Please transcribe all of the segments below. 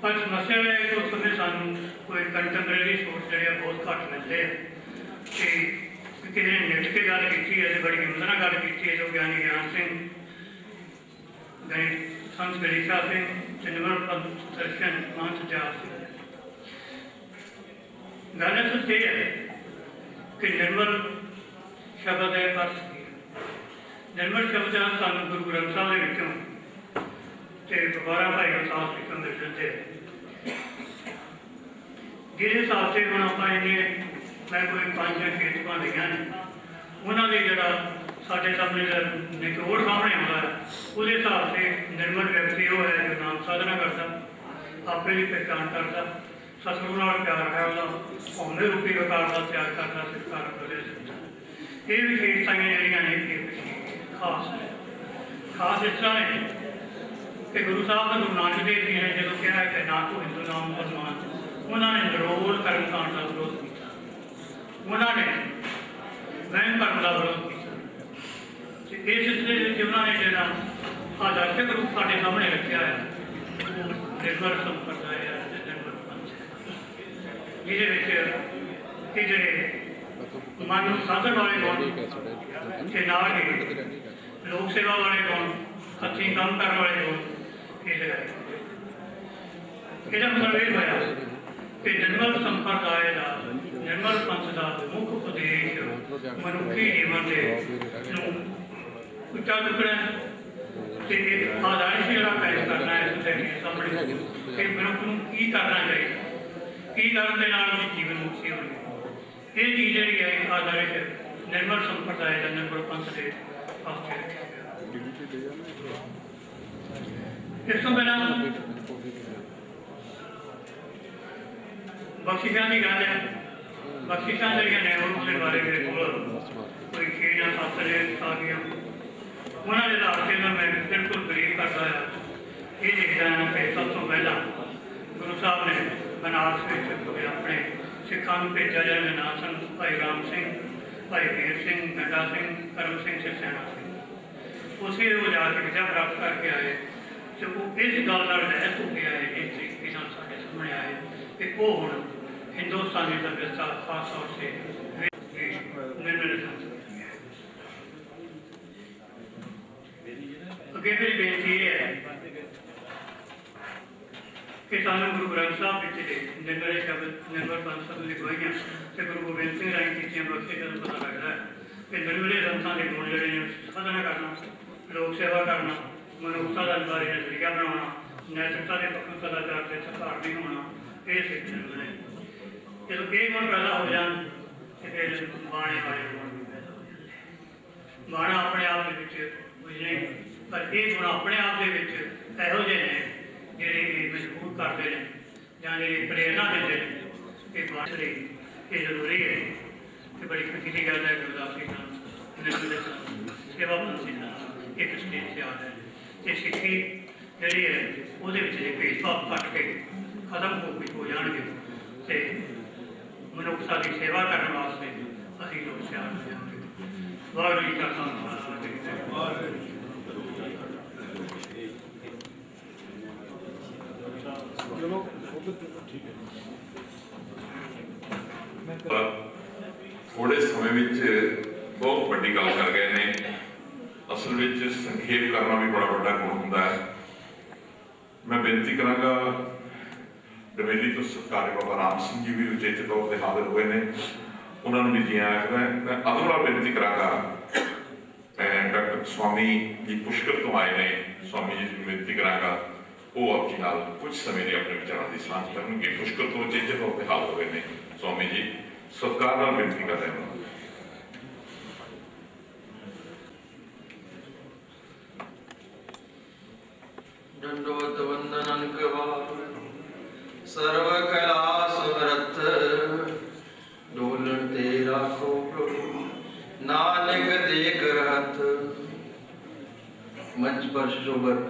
ਪਰ ਸਮੱਸਿਆ ਇਹ ਹੈ ਕਿ ਉਸ ਸਮੇਂ ਸਾਨੂੰ ਕੋਈ ਕੰਟੈਂਪਰੇਰੀ ਸੋਰਸ ਜਿਹੜੇ ਆ ਬਹੁਤ ਘੱਟ ਮਿਲਦੇ ਆ ਤੇ ਕਿਸੇ ਨੇ ਨਿੱਠ ਕੇ ਗੱਲ ਕੀਤੀ ਹੈ ਤੇ ਬੜੀ ਹਿੰਮਤ ਨਾਲ ਗੱਲ ਕੀਤੀ ਹੈ ਜੋ ਗਿਆਨੀ ਗਿਆਨ ਸਿੰਘ ਗਏ ਸੰਤ ਗਰੀਸ਼ਾ ਸਿੰਘ ਤੇ ਨਿਮਰ ਪਦ ਦਰਸ਼ਨ ਮਾਨ ਸਜਾਰ ਸਿੰਘ ਗੱਲ ਅਸਲ ਇਹ ਹੈ ਕਿ ਨਿਰਮਲ ਸ਼ਬਦ ਹੈ ਅਰਥ ਕੀ ਹੈ ਨਿਰਮਲ ਸ਼ਬਦ ਆ ਸਾਨੂੰ ਗੁਰੂ ਗ੍ਰੰਥ ਸਾਹਿਬ ਦੇ ਵਿੱਚੋਂ ਤੇ ਦੁਬਾਰਾ ਭਾਈ ਅਸਾਸ ਲਿਖਣ ਦੇ ਦਿੱਤੇ ਜਿਹੜੇ ਹਿਸਾਬ ਤੇ ਹੁਣ ਆਪਾਂ ਇਹਨੇ ਮੈਂ ਕੋਈ ਪੰਜ ਛੇ ਤੁਕਾਂ ਲਈਆਂ ਨੇ। ਉਹਨਾਂ ਦੇ ਜਿਹੜਾ ਸਾਡੇ ਸਾਹਮਣੇ ਨਿਚੋੜ ਸਾਹਮਣੇ ਆਉਂਦਾ ਉਹਦੇ ਹਿਸਾਬ ਤੇ ਨਿਰਮਲ ਵਿਅਕਤੀ ਉਹ ਹੈ ਜੋ ਨਾਮ ਸਾਧਨਾ ਕਰਦਾ, ਆਪੇ ਦੀ ਪਹਿਚਾਣ ਕਰਦਾ, ਸਤਿਗੁਰੂ ਨਾਲ ਪਿਆਰ ਹੈ ਉਹਦਾ ਉਹਨੇ ਰੂਪੀ ਵਿਕਾਰ ਦਾ ਤਿਆਗ ਕਰਦਾ, ਸਤਿਕਾਰ ਕਰੇ ਇਹ ਵਿਸ਼ੇਸ਼ਤਾਵਾਂ ਜਿਹੜੀਆਂ ਨੇ, ਇਹ ਖਾਸ ਨੇ। ਖਾਸ ਇਸ ਤਰ੍ਹਾਂ ਨੇ ਕਿ ਗੁਰੂ ਸਾਹਿਬ ਨੇ ਗੁਰੂ ਨਾਨਕ ਦੇਵ ਜੀ ਨੇ ਜਦੋਂ ਕਿਹਾ ਕਿ ਨਾ ਕੋ ਹਿੰਦੂ ਨਾਮ ਮੁਸਲਮਾਨ, ਉਹਨਾਂ ਨੇ ਨਿਰੋਲ ਕਰਮ ਕਾਂਡ ਦਾ ਵਿਰੋਧ ਕੀਤਾ। ਉਹਨਾਂ ਨੇ ਵਹਿਮ ਕਰਨ ਦਾ ਵਿਰੋਧ ਕੀਤਾ। ਤੇ ਇਸ ਸਿਲਸਿਲੇ ਵਿੱਚ ਉਹਨਾਂ ਨੇ ਜਿਹੜਾ ਆਦਰਸ਼ਕ ਰੂਪ ਸਾਡੇ ਸਾਹਮਣੇ ਰੱਖਿਆ ਹੈ, ਉਹ ਸੰਪਰਦਾਇ ਹੈ ਤੇ ਨਿਰਮਲ ਪੰਥ ਜਿਹਦੇ ਵਿੱਚ ਇਹ ਜਿਹੜੇ ਮਨ ਨੂੰ ਸਾਧਨ ਵਾਲੇ ਗੁਣ ਤੇ ਨਾਲ ਹੀ ਲੋਕ ਸੇਵਾ ਵਾਲੇ ਗੁਣ ਹੱਥੀਂ ਕੰਮ ਕਰਨ ਵਾਲੇ ਗੁਣ ਇਹਦਾ ਮਤਲਬ ਇਹ ਹੋਇਆ ਕਿ ਨਿਰਮਲ ਸੰਪਰਦਾਇ ਦਾ ਨਿਰਮਲ ਪੰਥ ਦਾ ਮੁੱਖ ਉਪਦੇਸ਼ ਮਨੁੱਖੀ ਜੀਵਨ ਦੇ ਨੂੰ ਉੱਚਾ ਚੁੱਕਣਾ ਤੇ ਇਹ ਆਦਾਰਿਸ਼ ਜਿਹੜਾ ਪੈਦਾ ਕਰਨਾ ਹੈ ਇਸ ਦੇ ਸਾਹਮਣੇ ਕਿ ਮਨੁੱਖ ਨੂੰ ਕੀ ਕਰਨਾ ਚਾਹੀਦਾ ਕੀ ਕਰਨ ਦੇ ਨਾਲ ਉਹਦੀ ਜੀਵਨ ਮੁਕਤੀ ਹੋਣੀ ਇਹ ਚੀਜ਼ ਜਿਹੜੀ ਹੈ ਇਹ ਆਦਾਰਿਸ਼ ਨਿਰਮਲ ਸੰਪਰਦਾਇ ਦਾ ਨਿਰਮਲ ਪੰਥ ਦੇ ਪਾਸੇ ਰੱਖਿਆ ਗਿਆ। ਇਸ ਤੋਂ ਬਿਨਾਂ ਬਖਸ਼ਿਸ਼ਾਂ ਦੀ ਗੱਲ ਹੈ। ਬਖਸ਼ਿਸ਼ਾਂ ਜਿਹੜੀਆਂ ਨੇ ਉਹਨਾਂ ਦੇ ਬਾਰੇ ਮੇਰੇ ਕੋਲ ਕੋਈ ਛੇ ਜਾਂ ਸੱਤ ਦੇ ਆ ਗਈਆਂ। ਉਹਨਾਂ ਦੇ ਆਧਾਰ ਤੇ ਮੈਂ ਬਿਲਕੁਲ ਬਰੀਫ ਕਰਦਾ ਹਾਂ ਇਹ ਦੇਖਦਾ ਹਾਂ ਕਿ ਸਭ ਤੋਂ ਪਹਿਲਾਂ ਗੁਰੂ ਸਾਹਿਬ ਨੇ ਬਨਾਰਸ ਵਿੱਚ ਆਪਣੇ ਸਿੱਖਾਂ ਨੂੰ ਭੇਜਿਆ ਜਿਹਨਾਂ ਦੇ ਨਾਮ ਸਨ ਭਾਈ ਰਾਮ ਸਿੰਘ, ਭਾਈ ਵੀਰ ਸਿੰਘ ਗੰਡਾ ਸਿੰਘ, ਕਰਮ ਸਿੰਘ, ਸਿਰਸੈਨਾ ਸਿੰਘ। ਉਸੇ ਉਹ ਜਾ ਕੇ ਵਿਦਿਆ ਪ੍ਰਾਪਤ ਕਰਕੇ ਆਏ। ਤੇ ਉਹ ਇਸ ਗੱਲ ਨਾਲ ਰਹਿਤ ਹੋ ਗਿਆ ਹੈ, ਇਸ ਤਰੀਕੇ ਨਾਲ ਸਾਡੇ ਸਾਹਮਣੇ ਆਏ ਕਿ ਉਹ ਹੁਣ ਹਿੰਦੁਸਤਾਨੀ ਸਭਿਅਤਾ, ਖਾਸ ਤੌਰ ਤੇ ਅੱਗੇ ਮੇਰੀ ਬੇਨਤੀ ਇਹ ਹੈ ਕਿ ਸਾਨੂੰ ਗੁਰੂ ਗ੍ਰੰਥ ਸਾਹਿਬ ਵਿੱਚ ਦੇ ਨਿਰਮਲ ਸ਼ਬਦ, ਨਿਰਮਲ ਪੰਥ ਸ਼ਬਦ ਲਿਖਵਾਈਆਂ ਤੇ ਗੁਰੂ ਗੋਬਿੰਦ ਸਿੰਘ ਰਾਏ ਕੀਤੀਆਂ ਬਖਸ਼ੇ ਜਦੋਂ ਪਤਾ ਲੱਗਦਾ ਹੈ ਕਿ ਨਿਰਮਲੇ ਸੰਤਾਂ ਦੇ ਗੁਣ ਜਿਹੜੇ ਨੇ ਸਾਧਨਾ ਕਰਨਾ, ਲੋਕ ਸੇਵਾ ਕਰਨਾ ਮਨੁੱਖਤਾ ਦਾ ਬਾਰੇ ਨਜ਼ਰੀਆ ਬਣਾਉਣਾ, ਨੈਤਿਕਤਾ ਦੇ ਪੱਖੋਂ ਸਦਾਚਾਰ ਤੇ ਸਹਾਰ ਹੋਣਾ, ਇਹ ਸਿੱਖਣ ਨੇ। ਜਦੋਂ ਇਹ ਗੁਣ ਪੈਦਾ ਹੋ ਜਾਣ, ਤੇ ਫਿਰ ਬਾਣੇ ਵਾਲੇ ਗੁਣ ਪੈਦਾ ਹੋ ਜਾਂਦੇ ਬਾਣਾ ਆਪਣੇ ਆਪ ਦੇ ਵਿੱਚ ਕੁਝ ਨਹੀਂ ਪਰ ਇਹ ਗੁਣ ਆਪਣੇ ਆਪ ਦੇ ਵਿੱਚ ਇਹੋ ਜਿਹੇ ਨੇ, ਜਿਹੜੇ ਇਹ ਮਜ਼ਬੂਤ ਕਰਦੇ ਨੇ, ਜਾਂ ਜਿਹੜੇ ਪ੍ਰੇਰਣਾ ਦਿੰਦੇ ਨੇ ਕਿ ਬਾਣੇ ਲਈ ਇਹ ਜ਼ਰੂਰੀ ਹੈ। ਤੇ ਬੜੀ ਖੁਸ਼ੀ ਦੀ ਗੱਲ ਹੈ ਗੁਰਦਾਸ ਜੀ ਨਾਲ ਨਿਰਮਲ ਸੇਵਾ ਪੰਥੀ ਨਾਲ, ਇੱਕ ਸਟੇਜ ਤੇ ਆ ਹੈ ਤੇ ਸਿੱਖੀ ਜਿਹੜੀ ਹੈ, ਉਹਦੇ ਵਿੱਚ ਇਹ ਭੇਦਭਾਵ ਕੱਟ ਕੇ ਖਤਮ ਹੋ ਕੇ ਹੋ ਜਾਣਗੇ ਤੇ ਮਨੁੱਖਤਾ ਦੀ ਸੇਵਾ ਕਰਨ ਵਾਸਤੇ ਅਸੀਂ ਲੋਕ ਸਿਆਣ ਹੋ ਜਾਵਾਂਗੇ ਵਾਹਿਗੁਰੂ ਜੀ ਕਾ ਖਾਲਸਾ ਵਾਹਿਗੁਰੂ ਜੀ ਕੀ ਫਤਿਹ। ਥੋੜੇ ਸਮੇਂ ਵਿੱਚ ਬਹੁਤ ਵੱਡੀ ਗੱਲ ਕਰ ਗਏ ਨੇ ਅਸਲ ਵਿੱਚ ਸੰਖੇਪ ਕਰਨਾ ਵੀ ਬੜਾ ਵੱਡਾ ਗੁਣ ਹੁੰਦਾ ਹੈ। ਮੈਂ ਬੇਨਤੀ ਕਰਾਂਗਾ ਡਮੇਲੀ ਤੋਂ ਸਰਕਾਰੀ ਬਾਬਾ ਰਾਮ ਸਿੰਘ ਜੀ ਵੀ ਉਚੇਚ ਤੌਰ ਤੇ ਹਾਜ਼ਰ ਹੋਏ ਨੇ। ਉਹਨਾਂ ਨੂੰ ਵੀ ਜੀ ਆਇਆ ਮੈਂ ਮੈਂ ਅਗਲਾ ਬੇਨਤੀ ਕਰਾਂਗਾ ਡਾਕਟਰ ਸਵਾਮੀ ਜੀ ਪੁਸ਼ਕਰ ਤੋਂ ਆਏ ਨੇ। ਸਵਾਮੀ ਜੀ ਨੂੰ ਬੇਨਤੀ ਕਰਾਂਗਾ, ਉਹ ਆਪ ਜੀ ਨਾਲ ਕੁਝ ਸਮੇਂ ਲਈ ਆਪਣੇ ਵਿਚਾਰਾਂ ਦੀ ਸਾਂਝ ਕਰਨਗੇ। ਪੁਸ਼ਕਰ ਤੋਂ ਉਚੇਚ ਤੌਰ ਤੇ ਹਾਜ਼ਰ ਹੋਏ ਨੇ। ਸਵਾਮੀ ਜੀ, ਸਤਿਕਾਰ ਨਾਲ ਬੇਨਤੀ ਕਰ ਰਹੇ ਹਾਂ। दंडवत वंदनन कवार सर्व कला समरथ डोलन तेरा को प्रभु, नानक देख रहत मंच पर शोभत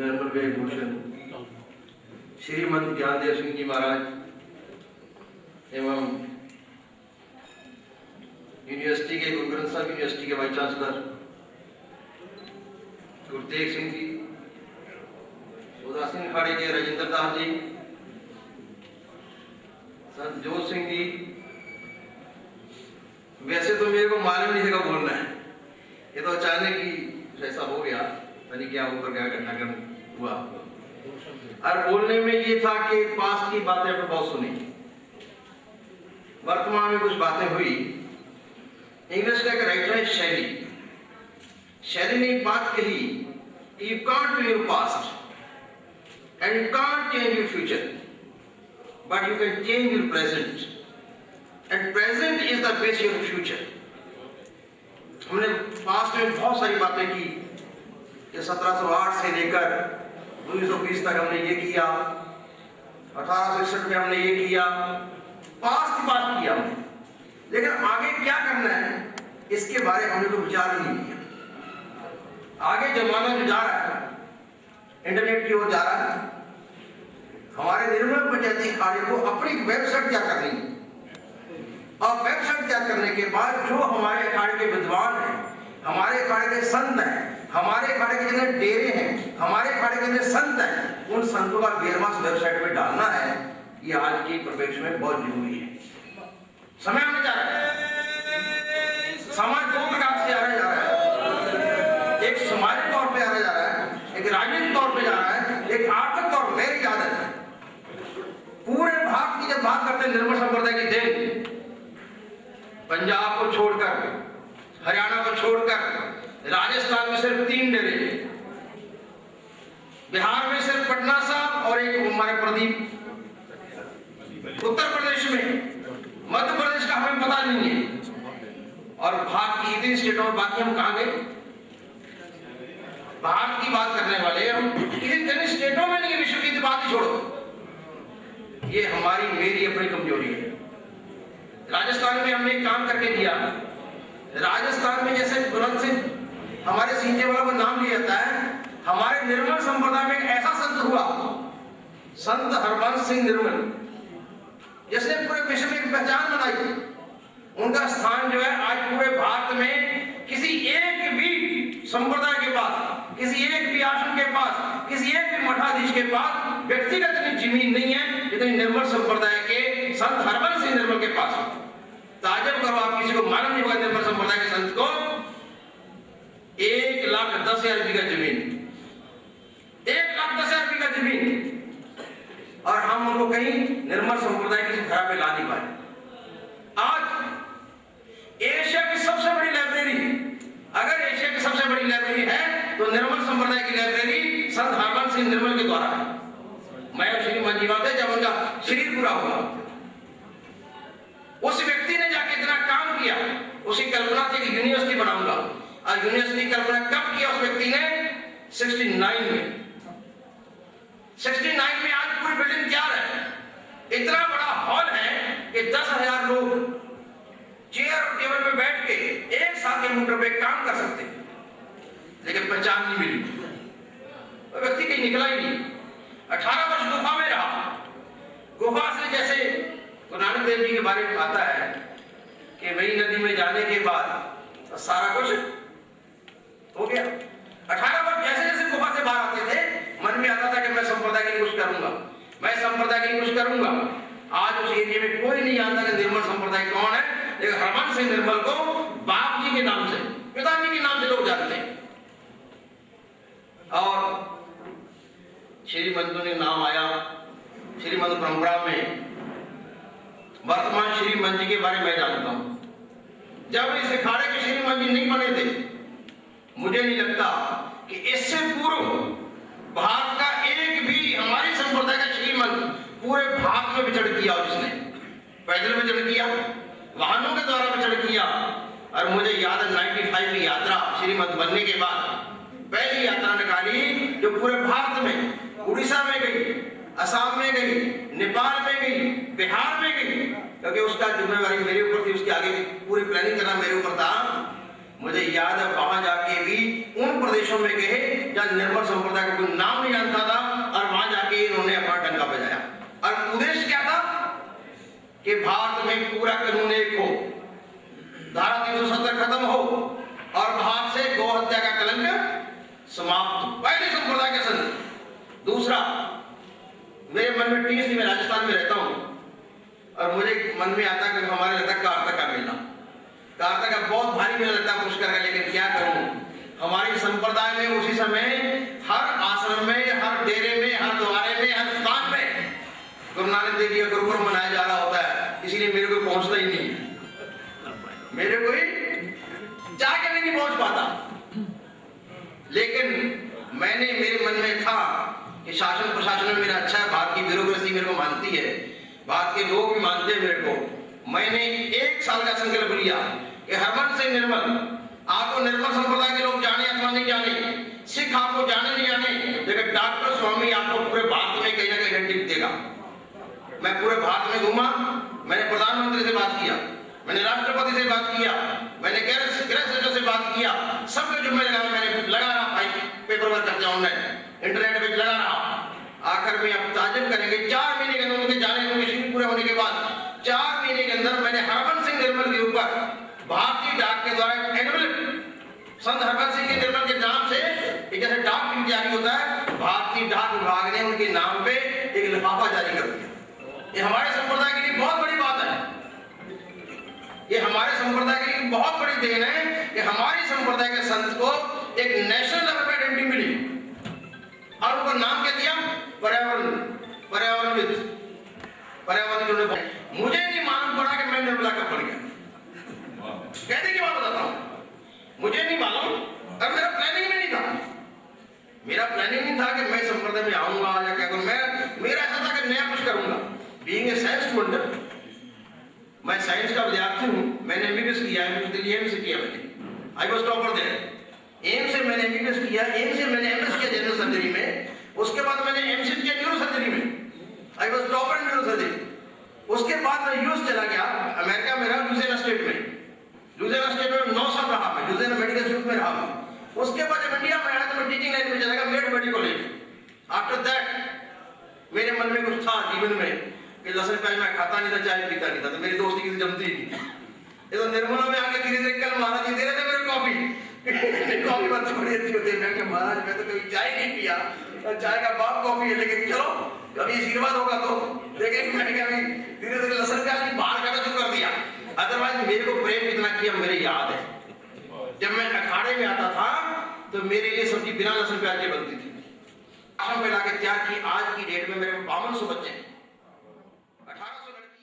निर्मल वेद भूषण श्रीमंत ज्ञानदेव सिंह जी महाराज एवं यूनिवर्सिटी के गुरु ग्रंथ साहब यूनिवर्सिटी के वाइस चांसलर गुरतेग सिंह जी उदासीन अखाड़े के राजेंद्र दास जी संत जोत सिंह जी वैसे तो मेरे को मालूम नहीं था बोलना है ये तो अचानक ही ऐसा हो गया पता क्या ऊपर गया घटनाक्रम हुआ और बोलने में ये था कि पास की बातें आपने बहुत सुनी वर्तमान में कुछ बातें हुई इंग्लिश का एक राइटर है शैली शैली ने एक बात कही you can't change your past and you can't change your future but you can change your present and present is the base your future हमने पास्ट में बहुत सारी बातें की। कि 1708 से लेकर 1920 तक हमने ये किया। अठारह में हमने ये किया। पास्ट की बात किया हमने। लेकिन आगे क्या करना है, इसके बारे में हमने कोई विचार ही नहीं किया। आगे जमाना जो जा रहा है, इंटरनेट की ओर जा रहा है, हमारे निर्मल पंचायती अखाड़े को अपनी वेबसाइट तैयार करनी है। और वेबसाइट तैयार करने के बाद जो हमारे अखाड़े के विद्वान हैं, हमारे अखाड़े के संत हैं, हमारे अखाड़े के जितने डेरे हैं, हमारे अखाड़े के जितने संत हैं, उन संतों का वेरवा वेबसाइट पे डालना है, ये आज के परिप्रेक्ष्य में बहुत ज़रूरी है। समय आने जा रहा है समाज दो प्रकार सामाजिक तौर पे आने जा रहा है, एक राजनीतिक तौर पे जा रहा है, एक आर्थिक तौर मेरी याद है। पूरे भारत की जब बात करते हैं, निर्मल संप्रदाय की देन पंजाब को छोड़कर, हरियाणा को छोड़कर, राजस्थान में सिर्फ़ तीन डेरे बिहार में सिर्फ़ पटना साहब और एक हमारे प्रदीप। उत्तर प्रदेश में, मध्य प्रदेश का हमें पता नहीं है। और भारत की तीन स्टेटों में बाकी हम कहा गए? भारत की बात करने वाले, हम किसी जन स्टेटों में नहीं विश्व की बात छोड़ो। ये हमारी, मेरी अपनी कमज़ोरी है। राजस्थान में हमने एक काम करके दिया। राजस्थान में जैसे बुलंद सिंह हमारे सींचे वालों का नाम लिया जाता है, हमारे निर्मल संप्रदाय में ऐसा संत हुआ। संत हरबंस सिंह निर्मल, जिसने पूरे विश्व में पहचान बनाई। उनका स्थान जो है आज पूरे भारत में किसी एक भी संप्रदाय के पास किसी एक भी आश्रम के पास, किसी एक भी मठाधीश के पास व्यक्तिगत इतनी ज़मीन नहीं है जितनी निर्मल संप्रदाय के संत हरबंस सिंह निर्मल के पास। ताजब करो आप किसी को मालूम नहीं होगा निर्मल संप्रदाय के संत को एक लाख दस हज़ार बीघा ज़मीन एक लाख दस हज़ार बीघा ज़मीन और हम उनको कहीं निर्मल संप्रदाय की धरा पे ला नहीं पाए आज एशिया की सबसे बड़ी लाइब्रेरी अगर एशिया की सबसे बड़ी लाइब्रेरी है तो निर्मल संप्रदाय की लाइब्रेरी संत हरबंस सिंह निर्मल के द्वारा है मैं और श्री मंजीवा थे जब उनका शरीर पूरा हुआ उस व्यक्ति ने जाके इतना काम किया उसकी कल्पना थी कि यूनिवर्सिटी बनाऊँगा। और यूनिवर्सिटी कल्पना कब किया उस व्यक्ति ने? 69 में। 69 में आज पूरी बिल्डिंग तैयार है। इतना बड़ा हॉल है कि दस हज़ार लोग चेयर और टेबल पे बैठ के एक साथ कंप्यूटर पे काम कर सकते हैं। लेकिन पहचान नहीं मिली। व्यक्ति कहीं निकला ही नहीं। अठारह वर्ष गुफा में रहा। गुफा से जैसे गुरु नानक देव जी के बारे में आता है कि वही नदी में जाने के बाद सारा कुछ हो गया। अठारह वर्ष जैसे जैसे गुफा से बाहर आते थे, मन में आता था कि मैं संप्रदाय के कुछ करूँगा। मैं संप्रदाय के कुछ करूँगा। आज उस एरिया में कोई नहीं जानता कि निर्मल संप्रदाय कौन है, लेकिन हरमन सिंह निर्मल को बाप जी के नाम से, पिताजी के नाम से लोग जानते हैं और श्रीमंत ने नाम आया परंपरा में वर्तमान श्रीमंत जी के बारे में जानता हूँ। जब इस अखाड़े के श्रीमंत जी नहीं बने थे, मुझे नहीं लगता कि इससे पूर्व भारत का एक भी हमारी संप्रदाय का श्रीमंत पूरे भारत में विचरण किया उसने। पैदल विचरण किया, वाहनों के द्वारा विचरण किया, और मुझे याद है 95 की यात्रा श्रीमंत बनने के बाद, पहली यात्रा निकाली जो पूरे भारत में, उड़ीसा में गई। असम में गई नेपाल में गई बिहार में गई क्योंकि उसका जिम्मेवारी मेरे ऊपर थी, उसके आगे पूरी प्लानिंग करना मेरे ऊपर था। मुझे याद है, वहाँ जाके भी उन प्रदेशों में गए जहाँ निर्मल संप्रदाय का कोई नाम नहीं जानता था, और वहाँ जाके इन्होंने अपना डंका बजाया। और उद्देश्य क्या था? कि भारत में पूरा कानून एक हो, धारा तीन सौ सत्तर खत्म हो, और भारत से गौ हत्या का कलंक समाप्त पहले संप्रदाय के संत दूसरा मन में थी मैं राजस्थान में रहता हूँ। और मुझे मन में आता कि हमारे है कारतक का मेला कारतक का बहुत भारी मेला लगता है पुष्कर का लेकिन क्या करूँ? हमारी संप्रदाय में उसी समय हर आश्रम में, हर डेरे में, हर द्वारे में, हर स्थान में गुरु नानक देव जी का गुरुपुरब मनाया जा रहा होता है। इसीलिए मेरे को पहुँचता ही नहीं मेरे को जाके भी नहीं पहुँच पाता लेकिन मैंने मेरे मन में था कि शासन प्रशासन में मेरा अच्छा है भारत की ब्यूरोक्रेसी मेरे को मानती भारत के लोग भी मानते मेरे को। मैंने एक साल का संकल्प लिया कि हरमन से निर्मल, आपको निर्मल संप्रदाय के लोग जाने अथवा नहीं जाने, सिख आपको जाने, नहीं जाने, लेकिन डॉक्टर स्वामी आपको पूरे भारत में कहीं ना कहीं घंटी देगा। मैं पूरे भारत में घूमा, मैंने प्रधानमंत्री से बात किया, मैंने राष्ट्रपति से बात किया, मैंने गृह सचिव से बात किया सबके जुम्मे लगा मैंने लगा रहा भाई पेपर वर्क करते ऑनलाइन इंटरनेट पे लगा रहा आखिर में अब ताजब करेंगे चार महीने के अंदर उनके जाने उनके शिविर पूरे होने के बाद चार महीने के अंदर मैंने हरबंस सिंह निर्मल के ऊपर भारतीय डाक के द्वारा एनवलप संत हरबंस सिंह के निर्मल के नाम से एक जैसे डाक टिकट जारी होता है। भारतीय डाक विभाग ने उनके नाम पे एक लिफाफा जारी कर दिया। ये हमारे संप्रदाय के लिए बहुत बड़ी बात है। ये हमारे संप्रदाय के लिए बहुत बड़ी देन है कि हमारी संप्रदाय के संत को एक नेशनल लेवल पर आइडेंटिटी मिली। और उनको नाम क्या दिया? पर्यावरण। पर्यावरणविद। पर्यावरण मुझे नहीं मालूम पड़ा कि मैं निर्मला का पड़ गया। कहने बीइंग ए साइंस स्टूडेंट मैं साइंस का विद्यार्थी हूँ, मैंने एमबीबीएस किया है दिल्ली एम्स से किया मैंने I was topper there AIIMS से मैंने एमबीबीएस किया एम्स से मैंने एमएस किया जनरल सर्जरी में। उसके बाद मैंने एमसी किया न्यूरो सर्जरी में। I was topper in neuro surgery उसके बाद मैं यूएस चला गया, अमेरिका में रहा लुजियाना स्टेट में। लुजियाना स्टेट में नौ साल रहा मैं लुजियाना मेडिकल इंस्टीट्यूट में रहा उसके बाद जब इंडिया में आया तो मैं टीचिंग लाइन में चला गया med medical college after that मेरे मन में कुछ था जीवन में। कि लहसुन प्याज मैं खाता नहीं था, चाय पीता नहीं था तो मेरी दोस्ती किसी जमती ही नहीं ये तो निर्मला में आके धीरे धीरे कल महाराज जी, दे रहे थे मेरे कॉफ़ी? कॉफ़ी बात बड़ी अच्छी होती है। मैं कि महाराज, मैं तो कभी चाय नहीं पिया। और चाय का बाप कॉफ़ी है, लेकिन चलो, कभी आशीर्वाद होगा तो लेकिन मैंने कभी धीरे धीरे लहसुन प्याज बाहर खाना शुरू कर दिया। अदरवाइज़ मेरे को प्रेम इतना किया, मेरे याद है। जब मैं अखाड़े में आता था तो मेरे लिए सब्ज़ी बिना लहसुन प्याज के बनती थी। में लाके त्याग की, आज की डेट में मेरे बावन सौ बच्चे हैं।